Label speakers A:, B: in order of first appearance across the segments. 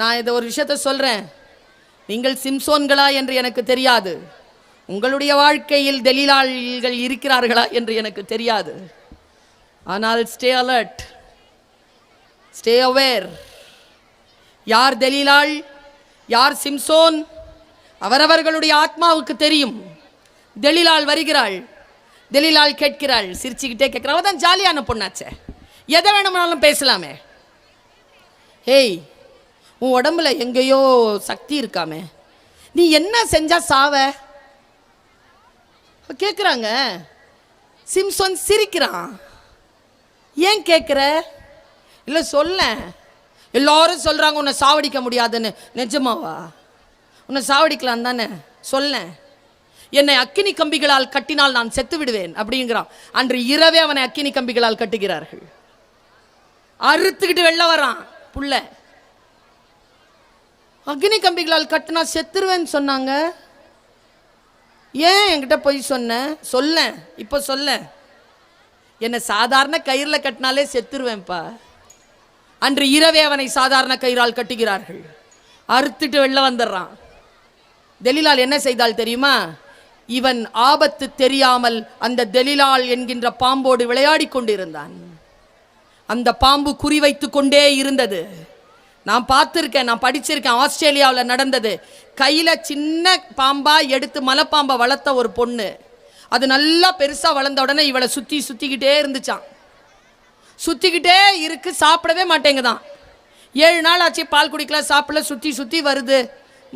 A: நான் இதை ஒரு விஷயத்த சொல்கிறேன் நீங்கள் சிம்சோன்களா என்று எனக்கு தெரியாது. உங்களுடைய வாழ்க்கையில் தெலிலாள்கள் இருக்கிறார்களா என்று எனக்கு தெரியாது. ஆனால் ஸ்டே அலர்ட் ஸ்டே அவேர் யார் தெலீலாள் யார் சிம்சோன் அவரவர்களுடைய ஆத்மாவுக்கு தெரியும். தெலிலாள் வருகிறாள் தெலிலாள் கேட்கிறாள் சிரிச்சுக்கிட்டே கேட்குறாள். தான் ஜாலியான பொண்ணாச்சே. எதை வேணும்னாலும் பேசலாமே. ஹேய் உன் உடம்புல எங்கேயோ சக்தி இருக்காமே. நீ என்ன செஞ்சா சாவ? கேட்குறாங்க சிம்சோன் சிரிக்கிறான். ஏன் கேட்குற இல்லை சொல்ல. எல்லாரும் சொல்கிறாங்க உன்னை சாவடிக்க முடியாதுன்னு. நிஜமாவா? உன்னை சாவடிக்கலாம் தானே? சொல்ல. என்னை அக்கினி கம்பிகளால் கட்டினால் நான் செத்து விடுவேன் அப்படிங்கிறான். அன்று இரவே அவனை அக்கினி கம்பிகளால் கட்டுகிறார்கள். அறுத்துக்கிட்டு வெளில வரான் புள்ள. அக்னி கம்பிகளால் கட்டினா செத்துருவேன்னு சொன்னாங்க. ஏன் என்கிட்ட போய் சொன்ன? சொல்ல இப்போ சொல்ல. என்னை சாதாரண கயிறில் கட்டினாலே செத்துருவேன்ப்பா. அன்று இரவே அவனை சாதாரண கயிறால் கட்டுகிறார்கள். அறுத்துட்டு வெளில வந்துடுறான். தெலிலால் என்ன செய்தால் தெரியுமா? இவன் ஆபத்து தெரியாமல் அந்த தெலிலால் என்கின்ற பாம்போடு விளையாடி கொண்டிருந்தான். அந்த பாம்பு குறிவைத்து கொண்டே இருந்தது. நான் பார்த்துருக்கேன் நான் படிச்சிருக்கேன். ஆஸ்திரேலியாவில் நடந்தது. கையில் சின்ன பாம்பாக எடுத்து மலைப்பாம்பை வளர்த்த ஒரு பொண்ணு. அது நல்லா பெருசாக வளர்ந்த உடனே இவளை சுற்றி சுற்றிக்கிட்டே இருந்துச்சான் சுற்றிக்கிட்டே இருக்கு சாப்பிடவே மாட்டேங்குதான் ஏழு நாள் ஆச்சு பால் குடிக்கல சாப்பிடல சுற்றி சுற்றி வருது.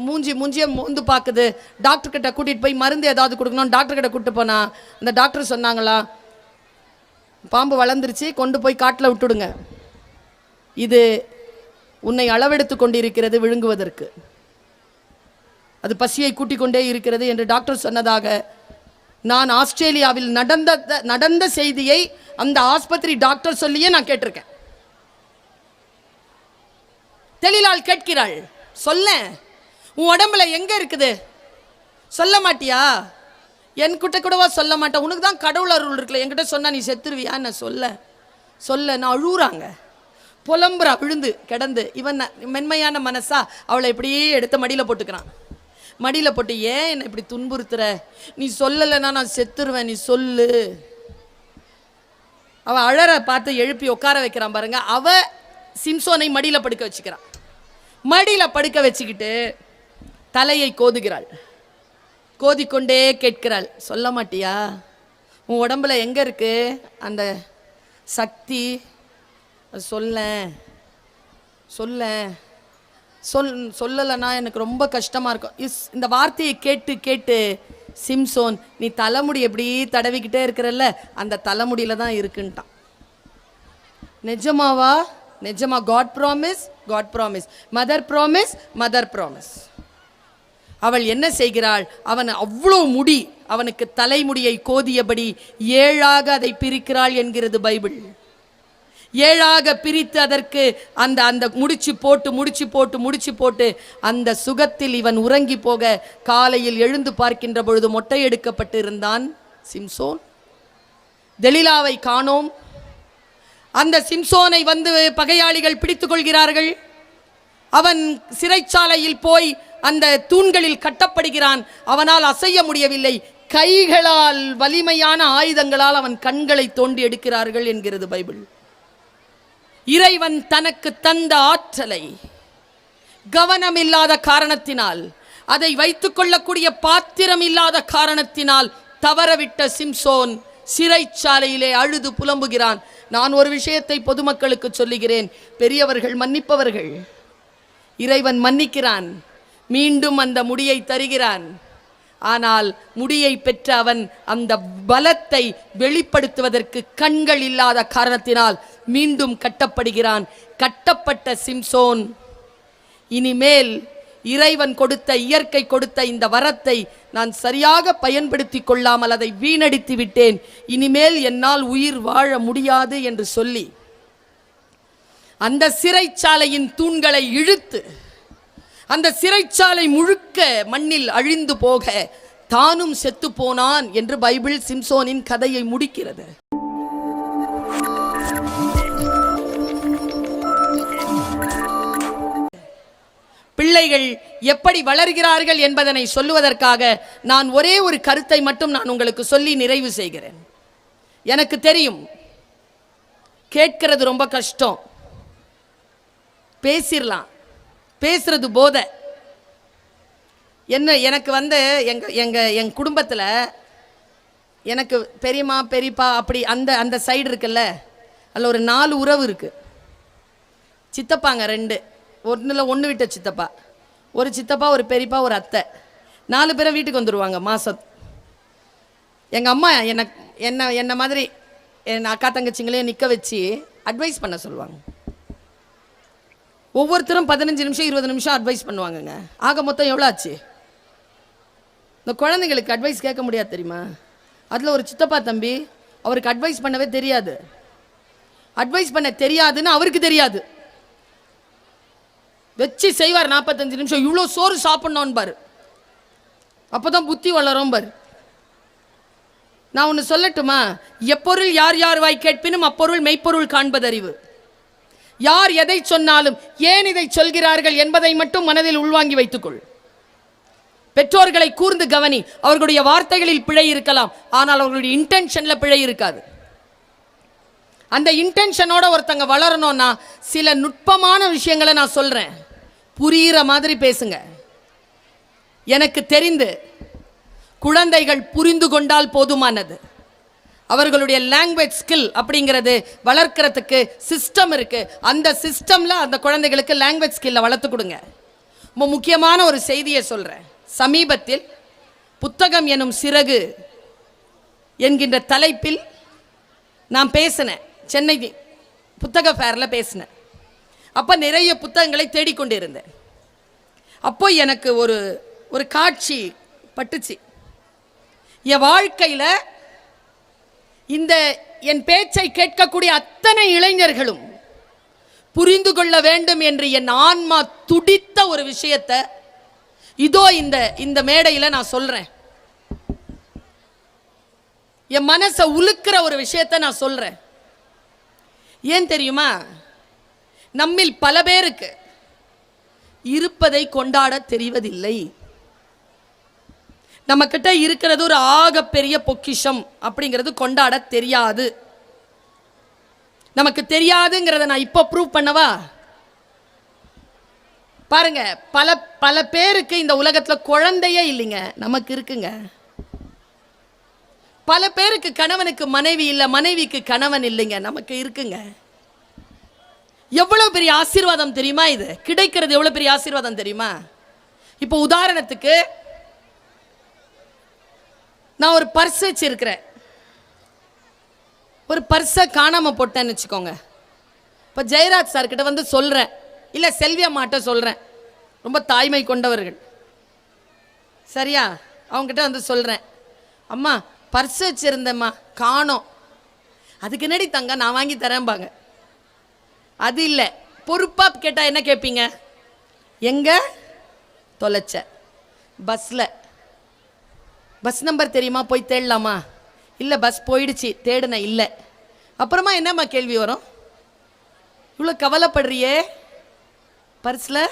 A: மூஞ்சி மூஞ்சியை மூந்து பார்க்குது டாக்டர்கிட்ட கூட்டிகிட்டு போய் மருந்து ஏதாவது கொடுக்கணும் டாக்டர் கூப்பிட்டு போனா அந்த டாக்டர் சொன்னாங்களா பாம்பு வளர்ந்துருச்சு கொண்டு போய் காட்டில் விட்டுடுங்க. இது உன்னை அளவெடுத்து கொண்டிருக்கிறது விழுங்குவதற்கு. அது பசியை கூட்டிக் கொண்டே இருக்கிறது என்று டாக்டர் சொன்னதாக நான் ஆஸ்திரேலியாவில் நடந்த நடந்த செய்தியை அந்த ஆஸ்பத்திரி டாக்டர் சொல்லியே நான் கேட்டிருக்கேன். தெளிலால் கேட்கிறாள் சொல்ல உன் உடம்புல எங்க இருக்குது? சொல்ல மாட்டியா? என்கிட்ட கூடவா சொல்ல மாட்டேன் உனக்கு தான் கடவுள் அருள் இருக்குல்ல என்கிட்ட சொன்னா நீ செத்துருவியா நான் சொல்ல சொல்ல நான் அழுகுறாங்க புலம்புறா விழுந்து கிடந்து. இவன் மென்மையான மனசா அவளை இப்படியே எடுத்து மடியில் போட்டுக்கிறான். மடியில் போட்டு ஏன் என்னை இப்படி துன்புறுத்துற? நீ சொல்லலைன்னா நான் செத்துருவேன் நீ சொல்லு. அவ அழற பார்த்து எழுப்பி உட்கார வைக்கிறான் பாருங்க. அவ சிம்சோனை மடியில் படுக்க வச்சுக்கிறான். மடியில் படுக்க வச்சுக்கிட்டு தலையை கோதுகிறாள். கோதிக்கொண்டே கேட்கிறாள். சொல்ல மாட்டியா? உன் உடம்புல எங்கே இருக்கு? அந்த சக்தி சொல்ல சொல்ல சொல் சொல்லலைன்னா எனக்கு ரொம்ப கஷ்டமாக இருக்கும். இஸ் இந்த வார்த்தையை கேட்டு கேட்டு சிம்சோன் நீ தலைமுடி எப்படி தடவிக்கிட்டே இருக்கிறல்ல அந்த தலைமுடியில் தான் இருக்குன்ட்டான். நிஜமாவா? நிஜமா. God promise god promise mother promise mother promise அவள் என்ன செய்கிறாள்? அவன் அவ்வளோ முடி அவனுக்கு தலைமுடியை கோதியபடி ஏழாக அதை பிரிக்கிறாள் என்கிறது பைபிள். ஏழாக பிரித்து அதற்கு அந்த அந்த முடிச்சு போட்டு முடிச்சு போட்டு முடிச்சு போட்டு அந்த சுகத்தில் இவன் உறங்கி போக காலையில் எழுந்து பார்க்கின்ற பொழுது மொட்டை எடுக்கப்பட்டு இருந்தான் சிம்சோன். தெலிலாவை காணோம். அந்த சிம்சோனை வந்து பகையாளிகள் பிடித்து கொள்கிறார்கள். அவன் சிறைச்சாலையில் போய் அந்த தூண்களில் கட்டப்படுகிறான். அவனால் அசைய முடியவில்லை. கைகளால் வலிமையான ஆயுதங்களால் அவன் கண்களை தோண்டி எடுக்கிறார்கள் என்கிறது பைபிள். இறைவன் தனக்கு தந்த ஆற்றலை கவனமில்லாத காரணத்தினால் அதை வைத்துக் கொள்ளக்கூடிய பாத்திரம் இல்லாத காரணத்தினால் தவறவிட்ட சிம்சோன் சிறைச்சாலையிலே அழுது புலம்புகிறான். நான் ஒரு விஷயத்தை பொதுமக்களுக்கு சொல்லுகிறேன். பெரியவர்கள் மன்னிப்பவர்கள். இறைவன் மன்னிக்கிறான். மீண்டும் அந்த முடியை தருகிறான். ஆனால் முடியை பெற்ற அவன் அந்த பலத்தை வெளிப்படுத்துவதற்கு கண்கள் இல்லாத காரணத்தினால் மீண்டும் கட்டப்படுகிறான். கட்டப்பட்ட சிம்சோன். இனிமேல் இறைவன் கொடுத்த இயற்கை கொடுத்த இந்த வரத்தை நான் சரியாக பயன்படுத்தி கொள்ளாமல் அதை வீணடித்து விட்டேன். இனிமேல் என்னால் உயிர் வாழ முடியாது என்று சொல்லி அந்த சிறைச்சாலையின் தூண்களை இழுத்து அந்த சிறைச்சாலை முழுக்க மண்ணில் அழிந்து போக தானும் செத்து போனான் என்று பைபிள் சிம்சோனின் கதையை முடிக்கிறது. பிள்ளைகள் எப்படி வளர்கிறார்கள் என்பதனை சொல்லுவதற்காக நான் ஒரே ஒரு கருத்தை மட்டும் நான் உங்களுக்கு சொல்லி நிறைவு செய்கிறேன். எனக்கு தெரியும் கேட்கிறது ரொம்ப கஷ்டம். பேசிடலாம் பேசுறது போதை. என்ன எனக்கு வந்து எங்கள் எங்கள் என் குடும்பத்தில் எனக்கு பெரியம்மா பெரியப்பா அப்படி அந்த அந்த சைடு இருக்குல்ல அதில் ஒரு நாலு உறவு இருக்குது சித்தப்பாங்க ரெண்டு. ஒன்றில் ஒன்று விட்ட சித்தப்பா. ஒரு சித்தப்பா ஒரு பெரியப்பா ஒரு அத்தை. நாலு பேரை வீட்டுக்கு வந்துடுவாங்க மாதம் எங்கள் அம்மா என்னை என்ன என்ன மாதிரி என் அக்கா தங்கச்சிங்களையும் நிற்க வச்சு அட்வைஸ் பண்ண சொல்லுவாங்க. ஒவ்வொருத்தரும் பதினஞ்சு நிமிஷம் இருபது நிமிஷம் அட்வைஸ் பண்ணுவாங்கங்க. ஆக மொத்தம் எவ்வளோ ஆச்சு இந்த குழந்தைங்களுக்கு அட்வைஸ் கேட்க முடியாது தெரியுமா? அதில் ஒரு சித்தப்பா தம்பி அவருக்கு அட்வைஸ் பண்ணவே தெரியாது. அட்வைஸ் பண்ண தெரியாதுன்னு அவருக்கு தெரியாது. வச்சு செய்வார் நாற்பத்தஞ்சு நிமிஷம். இவ்வளோ சோறு சாப்பிட்ணுன்னு பாரு அப்போ தான் புத்தி வளரும் பாரு. நான் ஒன்று சொல்லட்டுமா? எப்பொருள் யார் யார் வாய் கேட்பினும் அப்பொருள் மெய்ப்பொருள் காண்பதறிவு. யார் எதை சொன்னாலும் ஏன் இதை சொல்கிறார்கள் என்பதை மட்டும் மனதில் உள்வாங்கி வைத்துக்கொள். பெற்றோர்களை கூர்ந்து கவனி. அவர்களுடைய வார்த்தைகளில் பிழை இருக்கலாம். ஆனால் அவர்களுடைய இன்டென்ஷனில் பிழை இருக்காது. அந்த இன்டென்ஷனோட ஒருத்தங்க வளரணும்னா சில நுட்பமான விஷயங்களை நான் சொல்கிறேன் புரியிற மாதிரி பேசுங்க. எனக்கு தெரிந்து குழந்தைகள் புரிந்து கொண்டால் போதுமானது. அவர்களுடைய லாங்குவேஜ் ஸ்கில் அப்படிங்கிறது வளர்க்கறதுக்கு சிஸ்டம் இருக்குது அந்த சிஸ்டமில் அந்த குழந்தைகளுக்கு லாங்குவேஜ் ஸ்கில்லை வளர்த்து கொடுங்க. ரொம்ப முக்கியமான ஒரு செய்தியை சொல்கிறேன் சமீபத்தில் புத்தகம் எனும் சிறகு என்கின்ற தலைப்பில் நான் பேசினேன். சென்னை புத்தக ஃபேரில் பேசினேன். அப்போ நிறைய புத்தகங்களை தேடிக்கொண்டு இருந்தேன் அப்போ எனக்கு ஒரு ஒரு காட்சி பட்டுச்சு. என் வாழ்க்கையில் இந்த என் பேச்சை கேட்கக்கூடிய அத்தனை இளைஞர்களும் புரிந்து கொள்ள வேண்டும் என்று என் ஆன்மா துடித்த ஒரு விஷயத்தை இதோ இந்த இந்த மேடையில் நான் சொல்கிறேன் என் மனசை உலுக்கிற ஒரு விஷயத்தை நான் சொல்கிறேன் ஏன் தெரியுமா? நம்மில் பல பேருக்கு இருப்பதை கொண்டாட தெரிவதில்லை. நம்ம இருக்கிறது ஒரு ஆகப்பெரிய பொக்கிஷம் அப்படிங்கிறது கொண்டாட தெரியாது. நமக்கு தெரியாதுங்கிறத நான் இப்போ ப்ரூவ் பண்ணவா? பாருங்க பல பல பேருக்கு இந்த உலகத்தில் குழந்தையே இல்லைங்க. நமக்கு இருக்குங்க. பல பேருக்கு கணவனுக்கு மனைவி இல்லை மனைவிக்கு கணவன் இல்லைங்க. நமக்கு இருக்குங்க. எவ்வளோ பெரிய ஆசீர்வாதம் தெரியுமா இது? கிடைக்கிறது எவ்வளோ பெரிய ஆசீர்வாதம் தெரியுமா? இப்போ உதாரணத்துக்கு நான் ஒரு பர்ஸ் வச்சிருக்கிறேன். ஒரு பர்ஸை காணாமல் போட்டேன்னு வச்சுக்கோங்க. இப்போ ஜெயராஜ் சார் கிட்ட வந்து சொல்கிறேன் இல்லை செல்வி அம்மாட்ட சொல்கிறேன் ரொம்ப தாய்மை கொண்டவர்கள். சரியா? அவங்ககிட்ட வந்து சொல்கிறேன் அம்மா பர்ஸ் வச்சுருந்தேம்மா காணோம். அதுக்கு என்னடி தங்க நான் வாங்கி தரேன்பாங்க அது இல்லை. பொறுப்பாக கேட்டால் என்ன கேட்பீங்க எங்கே? தொலைச்ச. பஸ்ஸில் பஸ் நம்பர் தெரியுமா? போய் தேடலாமா? இல்லை பஸ் போயிடுச்சு தேடுன இல்லை. அப்புறமா என்னம்மா கேள்வி வரும்? இவ்வளோ கவலைப்படுறியே? பர்ஸில்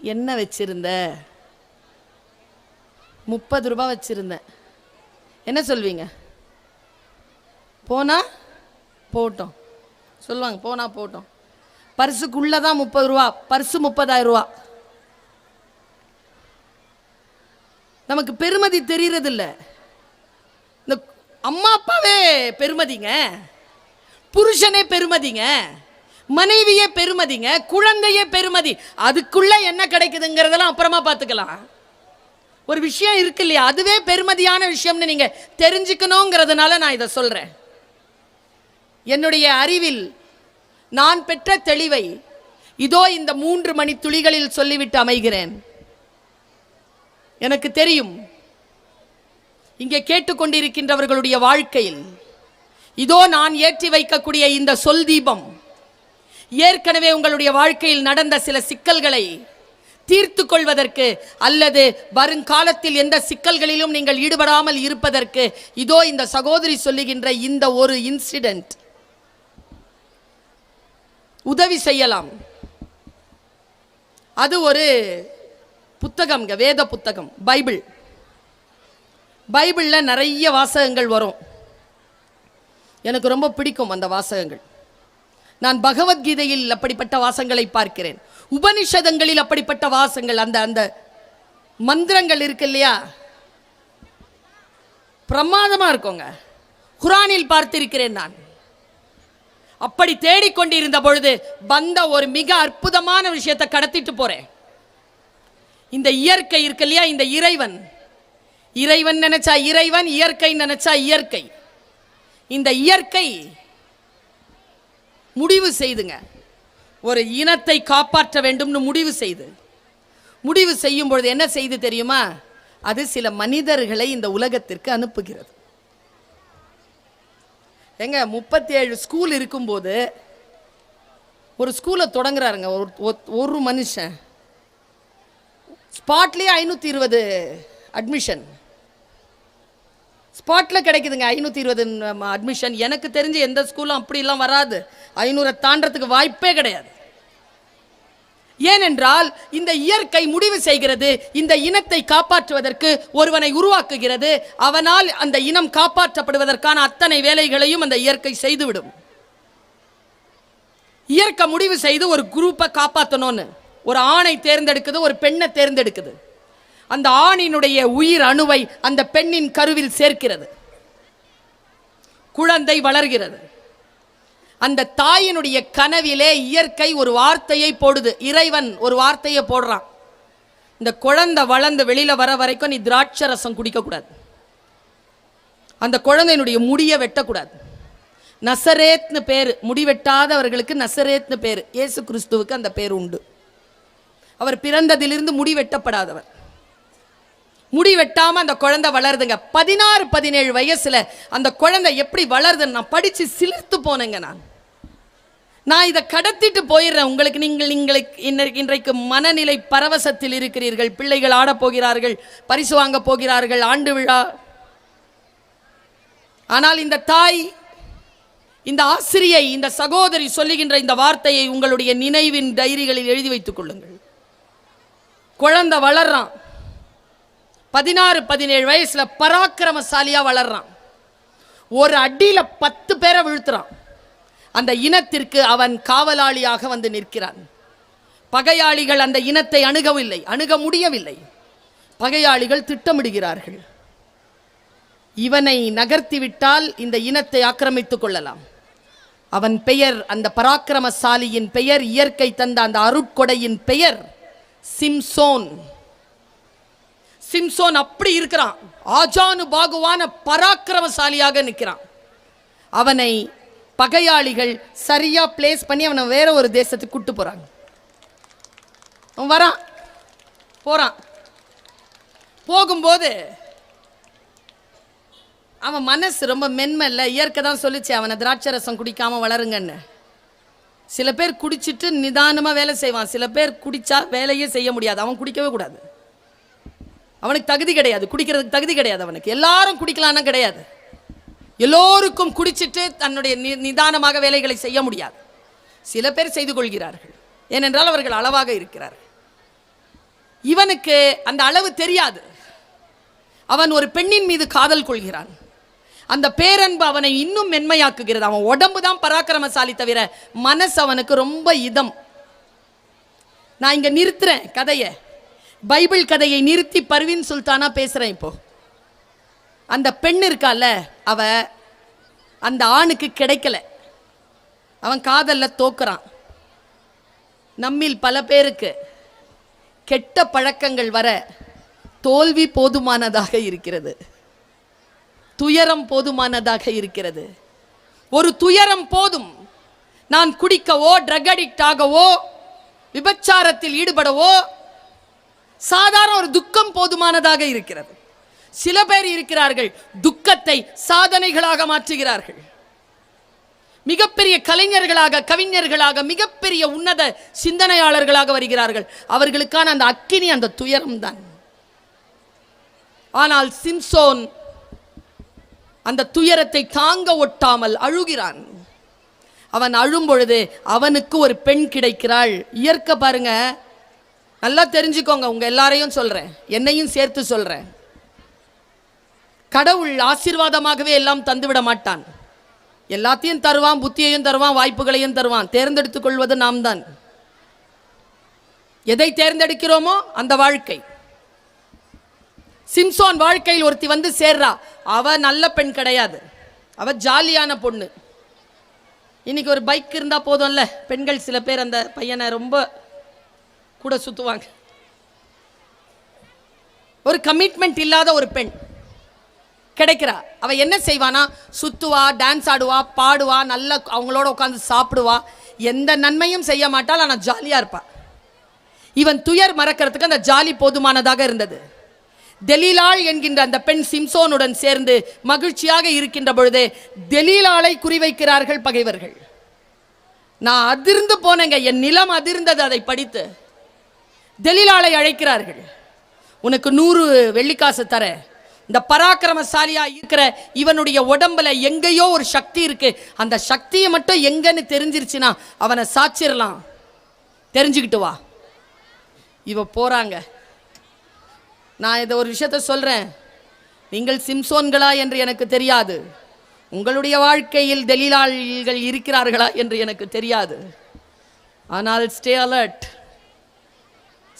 A: என்ன வச்சுருந்த? முப்பது ரூபா வச்சுருந்தேன் என்ன சொல்வீங்க? போனால் போட்டோம். சொல்லுவாங்க போனால் போட்டோம். பர்சுக்குள்ளே தான் முப்பது ரூபா பர்ஸு முப்பதாயிரம் ரூபா. நமக்கு பெருமதி தெரியறதில்ல. இந்த அம்மா அப்பாவே பெருமதிங்க. புருஷனே பெருமதிங்க. மனைவியே பெருமதிங்க. குழந்தையே பெருமதி. அதுக்குள்ள என்ன கிடைக்குதுங்கிறதெல்லாம் அப்புறமா பார்த்துக்கலாம். ஒரு விஷயம் இருக்கு இல்லையா? அதுவே பெருமதியான விஷயம்னு நீங்க தெரிஞ்சுக்கணுங்கிறதுனால நான் இதை சொல்றேன். என்னுடைய அறிவில் நான் பெற்ற தெளிவை இதோ இந்த மூன்று மணி துளிகளில் சொல்லிவிட்டு அமைகிறேன். எனக்கு தெரியும். இங்கே கேட்டுக்கொண்டிருக்கின்றவர்களுடைய வாழ்க்கையில் இதோ நான் ஏற்றி வைக்கக்கூடிய இந்த சொல் தீபம் ஏற்கனவே உங்களுடைய வாழ்க்கையில் நடந்த சில சிக்கல்களை தீர்த்து கொள்வதற்கு அல்லது வருங்காலத்தில் எந்த சிக்கல்களிலும் நீங்கள் ஈடுபடாமல் இருப்பதற்கு இதோ இந்த சகோதரி சொல்லுகின்ற இந்த ஒரு இன்சிடென்ட். உதவி செய்யலாம். அது ஒரு புத்தகம்ங்க வேத புத்தகம் பைபிள். பைபிளில் நிறைய வாசகங்கள் வரும். எனக்கு ரொம்ப பிடிக்கும் அந்த வாசகங்கள். நான் பகவத்கீதையில் அப்படிப்பட்ட வாசங்களை பார்க்கிறேன். உபனிஷதங்களில் அப்படிப்பட்ட வாசங்கள் அந்த அந்த மந்திரங்கள் இருக்கு இல்லையா? பிரமாதமாக இருக்குங்க. குரானில் பார்த்திருக்கிறேன் நான். அப்படி தேடிக்கொண்டிருந்த பொழுது வந்த ஒரு மிக அற்புதமான விஷயத்தை கடத்திட்டு போறேன். இந்த இயற்கை இருக்கு இல்லையா? இந்த இறைவன். இறைவன் நினைச்சா இறைவன் இயற்கை நினைச்சா இயற்கை. இந்த இயற்கை முடிவு செய்துங்க. ஒரு இனத்தை காப்பாற்ற வேண்டும்னு முடிவு செய்து. முடிவு செய்யும் பொழுது என்ன செய்து தெரியுமா? அது சில மனிதர்களை இந்த உலகத்திற்கு அனுப்புகிறது. எங்க முப்பத்தி ஏழு ஸ்கூல் இருக்கும்போது ஒரு ஸ்கூலை தொடங்குறாருங்க. ஒரு ஒரு மனுஷன். ஸ்பாட்லேயே ஐநூற்றி இருபது அட்மிஷன் ஸ்பாட்டில் கிடைக்குதுங்க ஐநூற்றி இருபது அட்மிஷன் எனக்கு தெரிஞ்சு எந்த ஸ்கூலும் அப்படிலாம் வராது. ஐநூறை தாண்டறதுக்கு வாய்ப்பே கிடையாது. ஏனென்றால் இந்த இயற்கை முடிவு செய்கிறது இந்த இனத்தை காப்பாற்றுவதற்கு ஒருவனை உருவாக்குகிறது. அவனால் அந்த இனம் காப்பாற்றப்படுவதற்கான அத்தனை வேலைகளையும் அந்த இயற்கை செய்துவிடும். இயற்கை முடிவு செய்து ஒரு குரூப்பை காப்பாற்றணும்னு ஒரு ஆணை தேர்ந்தெடுக்குது ஒரு பெண்ணை தேர்ந்தெடுக்குது. அந்த ஆணினுடைய உயிர் அணுவை அந்த பெண்ணின் கருவில் சேர்க்கிறது. குழந்தை வளர்கிறது. அந்த தாயினுடைய கனவிலே இயற்கை ஒரு வார்த்தையை போடுது. இறைவன் ஒரு வார்த்தையை போடுறான். இந்த குழந்தை வளர்ந்து வெளியில வர வரைக்கும் நீ திராட்சை ரசம் குடிக்கக்கூடாது. அந்த குழந்தையினுடைய முடியை வெட்டக்கூடாது. நசரேத்னு பேர். முடி வெட்டாதவர்களுக்கு நசரேத்னு பேர். இயேசு கிறிஸ்துவுக்கு அந்த பேர் உண்டு. அவர் பிறந்ததிலிருந்து முடி வெட்டப்படாதவர். முடி வெட்டாம அந்த குழந்தை வளருதுங்க. பதினாறு பதினேழு வயசுல அந்த குழந்தை எப்படி வளருதுன்னு நான் படிச்சு சிலிர்த்து போனேங்க நான். நான் இதை கடத்திட்டு போயிடுறேன். உங்களுக்கு நீங்கள் நீங்கள் இன்றைக்கு இன்றைக்கு மனநிலை பரவசத்தில் இருக்கிறீர்கள். பிள்ளைகள் ஆடப் போகிறார்கள் பரிசு வாங்க போகிறார்கள் ஆண்டு விழா. ஆனால் இந்த தாய் இந்த ஆசிரியை இந்த சகோதரி சொல்லுகின்ற இந்த வார்த்தையை உங்களுடைய நினைவின் டைரிகளில் எழுதி வைத்துக் கொள்ளுங்கள். குழந்தை வளர்றான். பதினாறு பதினேழு வயசுல பராக்கிரமசாலியா வளர்றான். ஒரு அடியில பத்து பேரை வீழ்த்துறான். அந்த இனத்திற்கு அவன் காவலாளியாக வந்து நிற்கிறான். பகையாளிகள் அந்த இனத்தை அணுகவில்லை அணுக முடியவில்லை. பகையாளிகள் திட்டமிடுகிறார்கள். இவனை நகர்த்திவிட்டால் இந்த இனத்தை ஆக்கிரமித்துக் கொள்ளலாம். அவன் பெயர் அந்த பராக்கிரமசாலியின் பெயர் இயற்கை தந்த அந்த அருட்கொடையின் பெயர் சிம்சோன். சிம்சோன் அப்படி இருக்கிறான். ஆஜானு பாகுவான பராக்கிரமசாலியாக நிற்கிறான். அவனை பகையாளிகள் சரியா பிளேஸ் பண்ணி அவனை வேற ஒரு தேசத்துக்கு கூட்டு போறாங்க. அவன் வரான். போறான். போகும்போது அவன் மனசு ரொம்ப மென்மல்ல இயற்கை தான் சொல்லிச்சு அவனை திராட்சை ரசம் குடிக்காம வளருங்கன்னு. சில பேர் குடிச்சிட்டு நிதானமாக வேலை செய்வான். சில பேர் குடித்தா வேலையே செய்ய முடியாது. அவன் குடிக்கவே கூடாது. அவனுக்கு தகுதி கிடையாது. குடிக்கிறதுக்கு தகுதி கிடையாது அவனுக்கு. எல்லாரும் குடிக்கலான்னா கிடையாது. எல்லோருக்கும் குடிச்சிட்டு தன்னுடைய நி- நிதானமாக வேலைகளை செய்ய முடியாது. சில பேர் செய்து கொள்கிறார்கள். ஏனென்றால் அவர்கள் அளவாக இருக்கிறார்கள். இவனுக்கு அந்த அளவு தெரியாது. அவன் ஒரு பெண்ணின் மீது காதல் கொள்கிறான். அந்த பேரன்பு அவனை இன்னும் மென்மையாக்குகிறது. அவன் உடம்பு தான் பராக்கிரமசாலி தவிர மனசு அவனுக்கு ரொம்ப இதம். நான் இங்கே நிறுத்துறேன் கதையை. பைபிள் கதையை நிறுத்தி பர்வீன் சுல்தானா பேசுகிறேன் இப்போ. அந்த பெண் இருக்கால அவ அந்த ஆணுக்கு கிடைக்கல. அவன் காதலில் தோக்குறான். நம்மில் பல பேருக்கு கெட்ட பழக்கங்கள் வர தோல்வி போதுமானதாக இருக்கிறது. துயரம் போதுமானதாக இருக்கிறது. ஒரு துயரம் போதும். நான் குடிக்கவோ ட்ரக் அடிக்ட் ஆகவோ விபச்சாரத்தில் ஈடுபடவோ சாதாரண ஒரு துக்கம் போதுமானதாக இருக்கிறது. சில பேர் இருக்கிறார்கள் துக்கத்தை சாதனைகளாக மாற்றுகிறார்கள். மிகப்பெரிய கலைஞர்களாக கவிஞர்களாக மிகப்பெரிய உன்னத சிந்தனையாளர்களாக வருகிறார்கள். அவர்களுக்கான அந்த அக்கினி அந்த துயரம் தான் ஆனால் சிம்சோன் அந்த துயரத்தை தாங்க ஒட்டாமல் அழுகிறான். அவன் அழும் பொழுது அவனுக்கு ஒரு பெண் கிடைக்கிறாள். இயற்கை பாருங்க. நல்லா தெரிஞ்சுக்கோங்க உங்க எல்லாரையும் சொல்றேன். என்னையும் சேர்த்து சொல்றேன். கடவுள் ஆசீர்வாதமாகவே எல்லாம் தந்துவிட மாட்டான். எல்லாத்தையும் தருவான் புத்தியையும் தருவான் வாய்ப்புகளையும் தருவான். தேர்ந்தெடுத்துக் கொள்வது நாம் தான். எதை தேர்ந்தெடுக்கிறோமோ அந்த வாழ்க்கை. சிம்சோன் வாழ்க்கையில் ஒருத்தி வந்து சேர்றா. அவள் நல்ல பெண் கிடையாது. அவள் ஜாலியான பொண்ணு. இன்னைக்கு ஒரு பைக் இருந்தால் போதும்ல? பெண்கள் சில பேர் அந்த பையனை ரொம்ப கூட சுற்றுவாங்க ஒரு கமிட்மெண்ட் இல்லாத ஒரு பெண் கிடைக்கிறா. அவள் என்ன செய்வானா? சுத்துவா டான்ஸ் ஆடுவா பாடுவா நல்ல அவங்களோட உட்காந்து சாப்பிடுவா. எந்த நன்மையும் செய்ய மாட்டாள் ஆனால் ஜாலியாக இருப்பாள் இவன் துயர் மறக்கிறதுக்கு அந்த ஜாலி போதுமானதாக இருந்தது. தெலீலாள் என்கின்ற அந்த பெண் சிம்சோனுடன் சேர்ந்து மகிழ்ச்சியாக இருக்கின்ற பொழுதே தெலீலாளை குறிவைக்கிறார்கள் பகைவர்கள். நான் அதிர்ந்து போனேங்க என் நிலம் அதிர்ந்தது அதை படித்து. தெலீலாளை அழைக்கிறார்கள். உனக்கு நூறு வெள்ளிக்காசு தர. இந்த பராக்கிரமசாலியா இருக்கிற இவனுடைய உடம்புல எங்கேயோ ஒரு சக்தி இருக்கு. அந்த சக்தியை மட்டும் எங்கன்னு தெரிஞ்சிருச்சுன்னா அவனை சாச்சிடலாம் தெரிஞ்சுக்கிட்டு வா. இவ போறாங்க. நான் இதை ஒரு விஷயத்த சொல்கிறேன் நீங்கள் சிம்சோன்களா என்று எனக்கு தெரியாது. உங்களுடைய வாழ்க்கையில் தெலீலாள்கள் இருக்கிறார்களா என்று எனக்கு தெரியாது. ஆனால் ஸ்டே அலர்ட்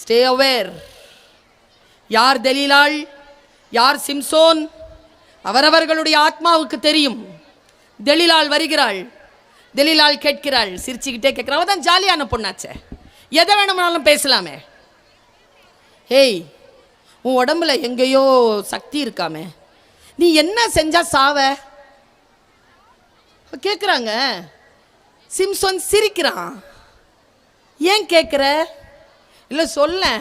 A: ஸ்டே அவேர் யார் தெலீலாள் யார் சிம்சோன் அவரவர்களுடைய ஆத்மாவுக்கு தெரியும். தெலீலாள் வருகிறாள் தெலீலாள் கேட்கிறாள் சிரிச்சுக்கிட்டே கேட்கிறாள். அவள் தான் ஜாலியான பொண்ணாச்சே. எதை வேணும்னாலும் பேசலாமே. ஹேய் உன் உடம்புல எங்கேயோ சக்தி இருக்காமே. நீ என்ன செஞ்சா சாவ? கேட்குறாங்க சிம்சோன் சிரிக்கிறான். ஏன் கேட்குற இல்லை சொல்ல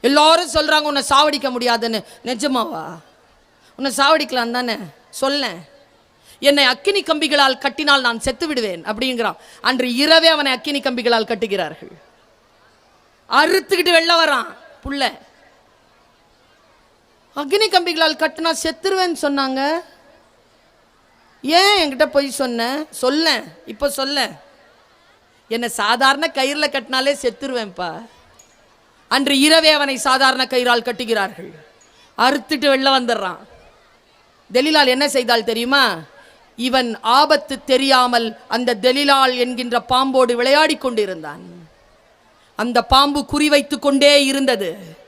A: எல்லாரும் சொல்கிறாங்க உன்னை சாவடிக்க முடியாதுன்னு. நிஜமாவா? உன்னை சாவடிக்கலாம் தானே? சொல்ல என்னை அக்கினி கம்பிகளால் கட்டினால் நான் செத்து விடுவேன் அப்படிங்கிறான். அன்று இரவே அவனை அக்கினி கம்பிகளால் கட்டுகிறார்கள். அறுத்துக்கிட்டு வெளில வரான் புள்ள. அக்னி கம்பிகளால் கட்டினா செத்துருவேன்னு சொன்னாங்க. ஏன் என்கிட்ட போய் சொன்ன? சொல்ல இப்போ சொல்ல. என்னை சாதாரண கயிறில் கட்டினாலே செத்துருவேன்ப்பா. அன்று இரவே அவனை சாதாரண கயிறால் கட்டுகிறார்கள். அறுத்துட்டு வெளில வந்துடுறான். தெலிலால் என்ன செய்தால் தெரியுமா? இவன் ஆபத்து தெரியாமல் அந்த தெலிலால் என்கின்ற பாம்போடு விளையாடி கொண்டிருந்தான். அந்த பாம்பு குறிவைத்து கொண்டே இருந்தது.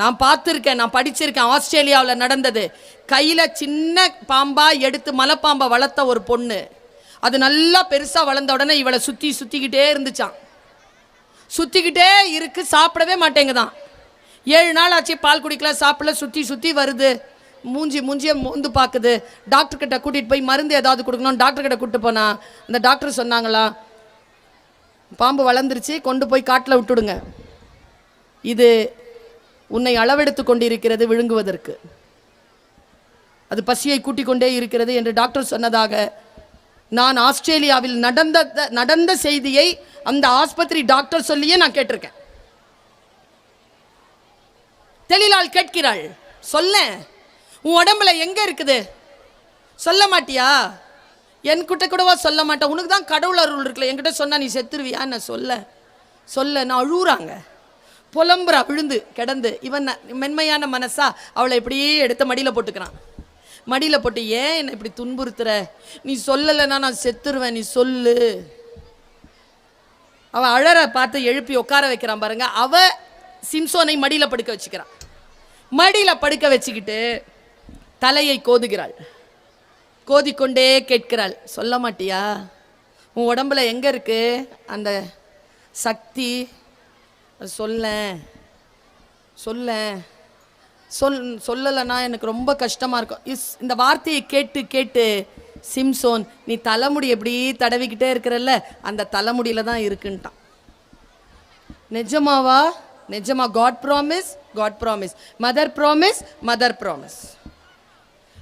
A: நான் பார்த்துருக்கேன் நான் படிச்சிருக்கேன் ஆஸ்திரேலியாவில் நடந்தது. கையில் சின்ன பாம்பாக எடுத்து மலைப்பாம்பை வளர்த்த ஒரு பொண்ணு. அது நல்லா பெருசாக வளர்ந்த உடனே இவளை சுற்றி சுற்றிக்கிட்டே இருந்துச்சான் சுற்றிக்கிட்டே இருக்கு சாப்பிடவே மாட்டேங்குதான் ஏழு நாள் ஆச்சு பால் குடிக்கல சாப்பிடல சுற்றி சுற்றி வருது. மூஞ்சி மூஞ்சியை மோந்து பார்க்குது டாக்டர் கிட்ட கூட்டிகிட்டு போய் மருந்து ஏதாவது கொடுக்கணும் டாக்டர் கிட்ட கூட்டிட்டு போனா அந்த டாக்டர் சொன்னாங்களா பாம்பு வளர்ந்துருச்சு கொண்டு போய் காட்டில் விட்டுடுங்க. இது உன்னை அளவெடுத்து கொண்டிருக்கிறது விழுங்குவதற்கு. அது பசியை கூட்டிக் கொண்டே இருக்கிறது என்று டாக்டர் சொன்னதாக நான் ஆஸ்திரேலியாவில் நடந்த நடந்த செய்தியை அந்த ஆஸ்பத்திரி டாக்டர் சொல்லியே நான் கேட்டிருக்கேன். தெளிலால் கேட்கிறாள் சொல்ல உன் உடம்புல எங்க இருக்குது? சொல்ல மாட்டியா? என்கிட்ட கூடவா சொல்ல மாட்டேன் உனக்கு தான் கடவுள் அருள் இருக்குல்ல. என்கிட்ட சொன்னா நீ செத்துருவியா நான் சொல்ல சொல்ல நான் அழுகுறாங்க புலம்புறா விழுந்து கிடந்து. இவன் மென்மையான மனசா அவளை இப்படியே எடுத்து மடியில் போட்டுக்கிறான். மடியில் போட்டு ஏன் என்னை இப்படி துன்புறுத்துற? நீ சொல்லலைன்னா நான் செத்துருவேன் நீ சொல்லு. அவ அழற பார்த்து எழுப்பி உட்கார வைக்கிறான் பாருங்க. அவ சிம்சோனை மடியில் படுக்க வச்சுக்கிறான். மடியில் படுக்க வச்சுக்கிட்டு தலையை கோதுகிறாள். கோதிக்கொண்டே கேட்கிறாள் சொல்ல மாட்டியா? உன் உடம்புல எங்கே இருக்கு? அந்த சக்தி சொல்ல சொல்ல சொல் சொல்லலைன்னா எனக்கு ரொம்ப கஷ்டமாக இருக்கும். இஸ் இந்த வார்த்தையை கேட்டு கேட்டு சிம்சோன் நீ தலைமுடி எப்படி தடவிக்கிட்டே இருக்கிறல்ல அந்த தலைமுடியில் தான் இருக்குன்ட்டான். நிஜமாவா? நிஜமா. God promise god promise mother promise mother promise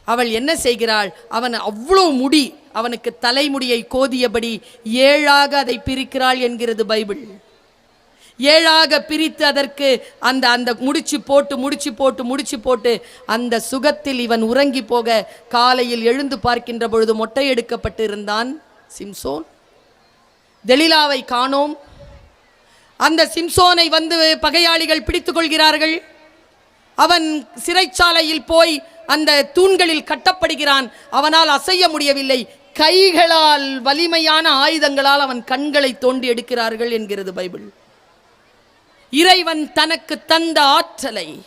A: அவள் என்ன செய்கிறாள்? அவன் அவ்வளோ முடி அவனுக்கு தலைமுடியை கோதியபடி ஏழாக அதை பிரிக்கிறாள் என்கிறது பைபிள். ஏழாக பிரித்து அதற்கு அந்த அந்த முடிச்சு போட்டு முடிச்சு போட்டு முடிச்சு போட்டு அந்த சுகத்தில் இவன் உறங்கி போக காலையில் எழுந்து பார்க்கின்ற பொழுது மொட்டை எடுக்கப்பட்டு இருந்தான் சிம்சோன். தெலிலாவை காணோம். அந்த சிம்சோனை வந்து பகையாளிகள் பிடித்துக் கொள்கிறார்கள். அவன் சிறைச்சாலையில் போய் அந்த தூண்களில் கட்டப்படுகிறான். அவனால் அசைய முடியவில்லை. கைகளால் வலிமையான ஆயுதங்களால் அவன் கண்களை தோண்டி எடுக்கிறார்கள் என்கிறது பைபிள். இறைவன் தனக்கு தந்த ஆற்றலை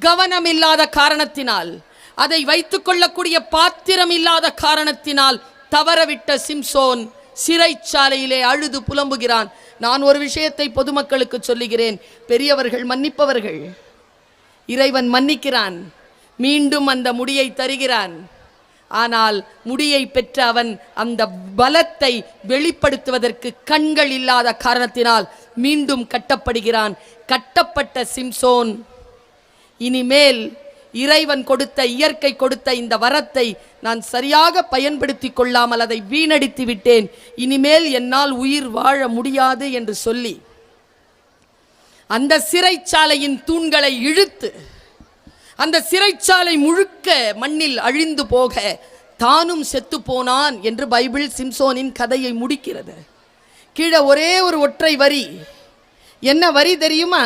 A: கவனமில்லாத காரணத்தினால் அதை வைத்துக் கொள்ளக்கூடிய பாத்திரம் இல்லாத காரணத்தினால் தவறவிட்ட சிம்சோன் சிறைச்சாலையிலே அழுது புலம்புகிறான். நான் ஒரு விஷயத்தை பொதுமக்களுக்கு சொல்லுகிறேன். பெரியவர்கள் மன்னிப்பவர்கள். இறைவன் மன்னிக்கிறான். மீண்டும் அந்த முடியை தருகிறான். ஆனால் முடியை பெற்ற அவன் அந்த பலத்தை வெளிப்படுத்துவதற்கு கண்கள் இல்லாத காரணத்தினால் மீண்டும் கட்டப்படுகிறான். கட்டப்பட்ட சிம்சோன். இனிமேல் இறைவன் கொடுத்த இயற்கை கொடுத்த இந்த வரத்தை நான் சரியாக பயன்படுத்தி கொள்ளாமல் அதை வீணடித்து விட்டேன். இனிமேல் என்னால் உயிர் வாழ முடியாது என்று சொல்லி அந்த சிறைச்சாலையின் தூண்களை இழுத்து அந்த சிறைச்சாலை முழுக்க மண்ணில் அழிந்து போக தானும் செத்து போனான் என்று பைபிள் சிம்சோனின் கதையை முடிக்கிறது. கீழே ஒரே ஒரு ஒற்றை வரி. என்ன வரி தெரியுமா?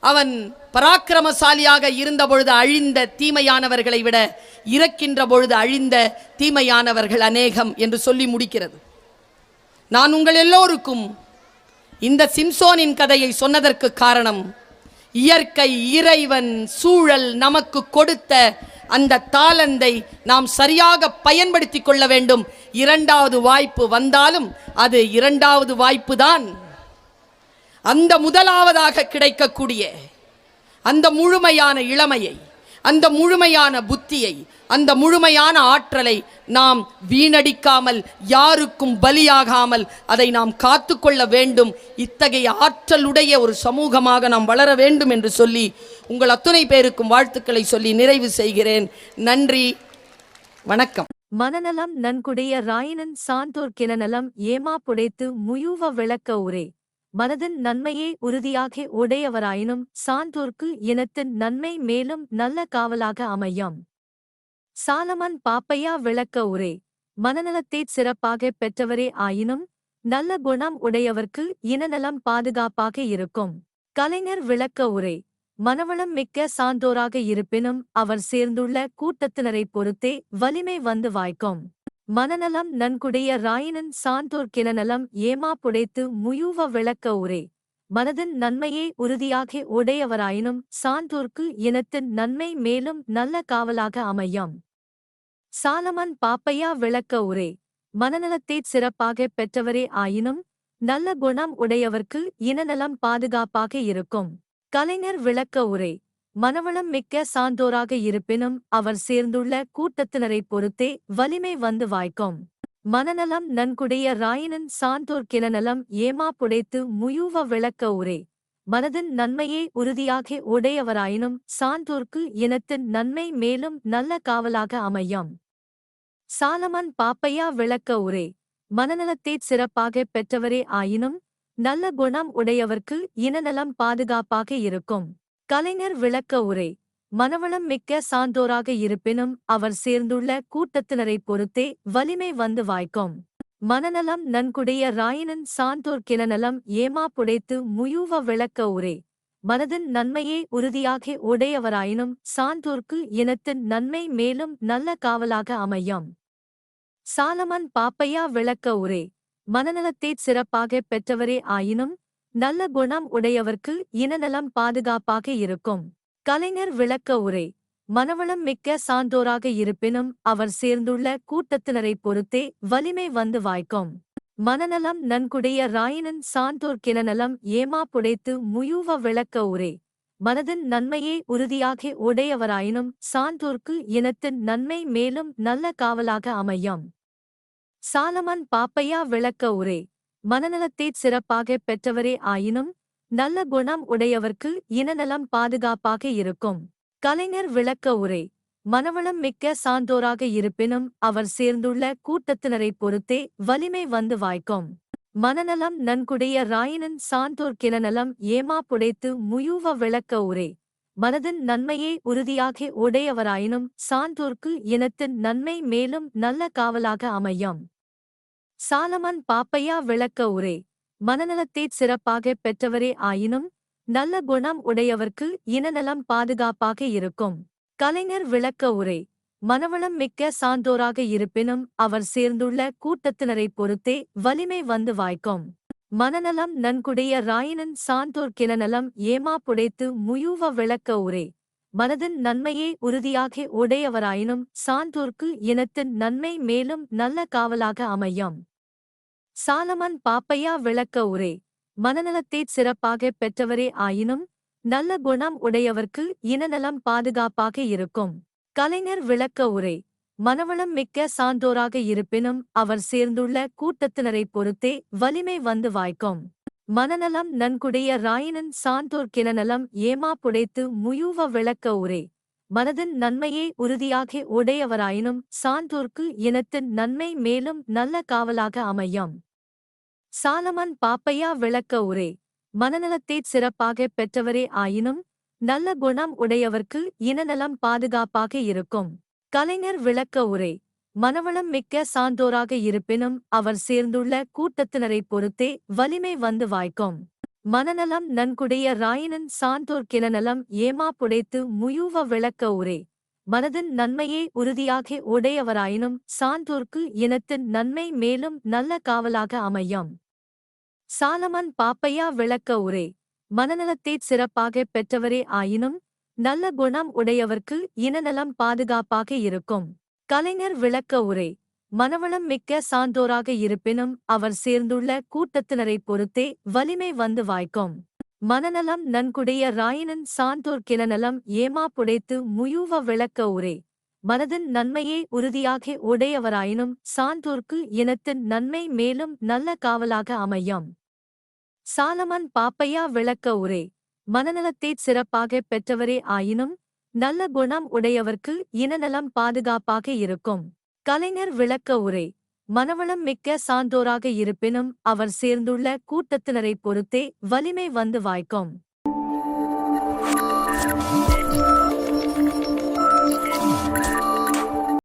A: அவன் பராக்கிரமசாலியாக இருந்த பொழுது அழிந்த தீமையானவர்களை விட இறக்கின்ற பொழுது அழிந்த தீமையானவர்கள் அநேகம் என்று சொல்லி முடிக்கிறது. நான் உங்கள் எல்லோருக்கும் இந்த சிம்சோனின் கதையை சொன்னதற்கு காரணம் இயற்கை இறைவன் சூழல் நமக்கு கொடுத்த அந்த தாளந்தை நாம் சரியாக பயன்படுத்தி கொள்ள வேண்டும். இரண்டாவது வாய்ப்பு வந்தாலும் அது இரண்டாவது வாய்ப்பு தான் அந்த முதலாவதாக கிடைக்கக்கூடிய அந்த முழுமையான இளமையை அந்த முழுமையான புத்தியை அந்த முழுமையான ஆற்றலை நாம் வீணடிக்காமல் யாருக்கும் பலியாகாமல் அதை நாம் காத்துக்கொள்ள வேண்டும். இத்தகைய ஆற்றலுடைய ஒரு சமூகமாக நாம் வளர வேண்டும் என்று சொல்லி உங்கள் அத்துணை பேருக்கும் வாழ்த்துக்களை சொல்லி நிறைவு செய்கிறேன். நன்றி. வணக்கம்.
B: மனநலம் நன்குடைய ராயினன் சாந்தோர் கிணநலம் ஏமா புடைத்து முயுவ விளக்க உரே மனதின் நன்மையே உறுதியாக உடையவராயினும் சான்றோர்க்கு இனத்தின் நன்மை மேலும் நல்ல காவலாக அமையும். சாலமன் பாப்பையா விளக்க உரே. மனநலத்தைச் சிறப்பாக பெற்றவரே ஆயினும் நல்ல குணம் உடையவர்க்கு இனநலம் பாதுகாப்பாக இருக்கும். கலைஞர் விளக்க உரை. மனவளம் மிக்க சான்றோராக இருப்பினும் அவர் சேர்ந்துள்ள கூட்டத்தினரைப் பொறுத்தே வலிமை வந்து வாய்க்கும். மனநலம் நன்குடைய ராயினன் சான்றோர் கிளநலம் ஏமா புடைத்து முயூவ விளக்க உரே. மனதின் நன்மையே உறுதியாக உடையவராயினும் சான்றோர்க்கு இனத்தின் நன்மை மேலும் நல்ல காவலாக அமையும். சாலமன் பாப்பையா விளக்க உரே. மனநலத்தை சிறப்பாக பெற்றவரே ஆயினும் நல்ல குணம் உடையவர்க்கு இனநலம் பாதுகாப்பாக இருக்கும். கலைஞர் விளக்க உரை. மனவளம் மிக்க சான்றோராக இருப்பினும் அவர் சேர்ந்துள்ள கூட்டத்தினரைப் பொறுத்தே வலிமை வந்து வாய்க்கும். மனநலம் நன்குடைய ராயினன் சான்றோர் கிளநலம் ஏமா புடைத்து முயூவ விளக்க உரே மனதின் நன்மையே உறுதியாக உடையவராயினும் சான்றோர்க்கு இனத்தின் நன்மை மேலும் நல்ல காவலாக அமையும். சாலமன் பாப்பையா விளக்க உரே மனநலத்தைச் சிறப்பாக பெற்றவரே ஆயினும் நல்ல குணம் உடையவர்க்கு இனநலம் பாதுகாப்பாக இருக்கும். கலைஞர் விளக்க உரை. மனவளம் மிக்க சான்றோராக இருப்பினும் அவர் சேர்ந்துள்ள கூட்டத்தினரைப் பொறுத்தே வலிமை வந்து வாய்க்கும். மனநலம் நன்குடைய ராயினன் சான்றோர் கிணநலம் ஏமா புடைத்து முயூவ விளக்க உரே. மனதின் நன்மையே உறுதியாக உடையவராயினும் சான்றோர்க்கு இனத்தின் நன்மை மேலும் நல்ல காவலாக அமையும். சாலமன் பாப்பையா விளக்க உரே. மனநலத்தைச் சிறப்பாக பெற்றவரே ஆயினும் நல்ல குணம் உடையவர்க்கு இனநலம் பாதுகாப்பாக இருக்கும். கலைஞர் விளக்க உரை. மனவளம் மிக்க சான்றோராக இருப்பினும் அவர் சேர்ந்துள்ள கூட்டத்தினரைப் பொறுத்தே வலிமை வந்து வாய்க்கும். மனநலம் நன்குடைய ராயினன் சான்றோர் கிளநலம் ஏமா புடைத்து முயூவ விளக்க உரே. மனதின் நன்மையே உறுதியாக உடையவராயினும் சான்றோர்க்கு இனத்தின் நன்மை மேலும் நல்ல காவலாக அமையும். சாலமன் பாப்பையா விளக்க உரை. மனநலத்தைச் சிறப்பாக பெற்றவரே ஆயினும் நல்ல குணம் உடையவர்க்கு இனநலம் பாதுகாப்பாக இருக்கும். கலைஞர் விளக்க உரை மனவளம் மிக்க சான்றோராக இருப்பினும் அவர் சேர்ந்துள்ள கூட்டத்தினரைப் பொறுத்தே வலிமை வந்து வாய்க்கும். மனநலம் நன்குடைய ராயினன் சான்றோர் கிணநலம் ஏமா புடைத்து முயூவ விளக்க உரை மனதின் நன்மையே உறுதியாக உடையவராயினும் சான்றோர்க்கு இனத்தின் நன்மை மேலும் நல்ல காவலாக அமையும். சாலமன் பாப்பையா விளக்க உரை. மனநலத்தைச் சிறப்பாகப் பெற்றவரே ஆயினும் நல்ல குணம் உடையவர்க்கு இனநலம் பாதுகாப்பாக இருக்கும். கலைஞர் விளக்க உரை. மனவளம் மிக்க சான்றோராக இருப்பினும் அவர் சேர்ந்துள்ள கூட்டத்தினரைப் பொறுத்தே வலிமை வந்து வாய்க்கும். மனநலம் நன்குடைய ராயினன் சான்றோர் கிளநலம் ஏமா புடைத்து முயூவ விளக்க உரை. மனதின் நன்மையே உறுதியாக உடையவராயினும் சான்றோர்க்கு இனத்தின் நன்மை மேலும் நல்ல காவலாக அமையும். சாலமன் பாப்பையா விளக்க உரை. மனநலத்தைச் சிறப்பாகப் பெற்றவரே ஆயினும் நல்ல குணம் உடையவர்க்கு இனநலம் பாதுகாப்பாக இருக்கும். கலைஞர் விளக்க உரை. மனவளம் மிக்க சான்றோராக இருப்பினும் அவர் சேர்ந்துள்ள கூட்டத்தினரைப் பொறுத்தே வலிமை வந்து வாய்க்கும். மனநலம் நன்குடைய ராயினன் சான்றோர் கிளநலம் ஏமா புடைத்து முயூவ விளக்க உரை. மனதின் நன்மையே உறுதியாக உடையவராயினும் சான்றோர்க்கு இனத்தின் நன்மை மேலும் நல்ல காவலாக அமையும். சாலமன் பாப்பையா விளக்க உரை. மனநலத்தைச் சிறப்பாகப் பெற்றவரே ஆயினும் நல்ல குணம் உடையவர்க்கு இனநலம் பாதுகாப்பாக இருக்கும். கலைஞர் விளக்க உரை. மனவளம் மிக்க சான்றோராக இருப்பினும் அவர் சேர்ந்துள்ள கூட்டத்தினரைப் பொறுத்தே வலிமை வந்து வாய்க்கும். மனநலம் நன்குடைய ராயினன் சான்றோர் கிணநலம் ஏமா புடைத்து முயூவ விளக்க உரை. மனதின் நன்மையே உறுதியாக உடையவராயினும் சான்றோர்க்கு இனத்தின் நன்மை மேலும் நல்ல காவலாக அமையும். சாலமன் பாப்பையா விளக்க உரை. மனநலத்தைச் சிறப்பாகப் பெற்றவரே ஆயினும் நல்ல குணம் உடையவர்க்கு இனநலம் பாதுகாப்பாக இருக்கும். கலைஞர் விளக்க உரை. மனவளம் மிக்க சான்றோராக இருப்பினும் அவர் சேர்ந்துள்ள கூட்டத்தினரைப் பொறுத்தே வலிமை வந்து வாய்க்கும். மனநலம் நன்குடைய ராயினன் சான்றோர் கிளநலம் ஏமா புடைத்து முயூவ விளக்க உரை. மனதின் நன்மையே உறுதியாக உடையவராயினும் சான்றோர்க்கு இனத்தின் நன்மை மேலும் நல்ல காவலாக அமையும். சாலமன் பாப்பையா விளக்க உரை. மனநலத்தைச் சிறப்பாகப் பெற்றவரே ஆயினும் நல்ல குணம் உடையவர்க்கு இனநலம் பாதுகாப்பாக இருக்கும். கலைஞர் விளக்க உரை. மனவளம் மிக்க சான்றோராக இருப்பினும் அவர் சேர்ந்துள்ள கூட்டத்தினரைப் பொறுத்தே வலிமை வந்து வாய்க்கும்.